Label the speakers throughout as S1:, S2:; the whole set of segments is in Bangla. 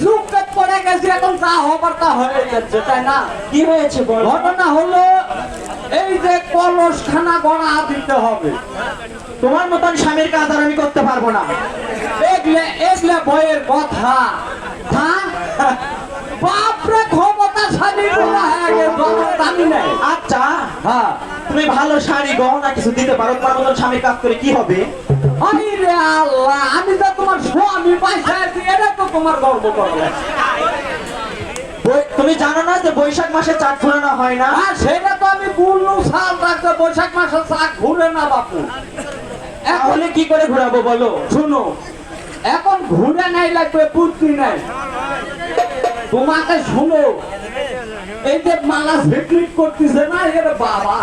S1: যুগকে পড়ে গেছি এখন যা হবার তা হয়ে যাচ্ছে তাই না?
S2: কি হয়েছে
S1: ঘটনা হলো এই যে কলসখানা গড়া দিতে হবে।
S2: তোমার মতন স্বামীর কাজ আর আমি করতে পারব না।
S1: এগলে এগলে বইয়ের কথা। বাপরে হয়ে গেছে দামি নেই
S2: আচ্ছা
S1: হ্যাঁ
S2: তুমি ভালো শাড়ি গহনা কিছু দিতে পারো তোমার মতন স্বামীর কাজ করে কি হবে?
S1: আরে আল্লাহ আমি তো তোমার স্বামী তো তোমার গর্ব করবে
S2: তুমি জানো না যে বৈশাখ মাসে চাট ঘুরানো হয় না?
S1: আর সেটা তো আমি বললু সাল রাখতে বৈশাখ মাসে শাক ঘুরে না বাপু। এখন
S2: কি করে ঘুরাবো বলো?
S1: শুনো এখন ঘুরে নাই লাগবে বুদ্ধি নাই। তোমাকে শুনো এই যে মালা ভিটলিট করতেছে না এর বাবা।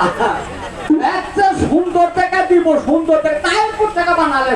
S1: একটা সুন্দর টাকা দিব সুন্দর টাকা টাইম টাকা বানালে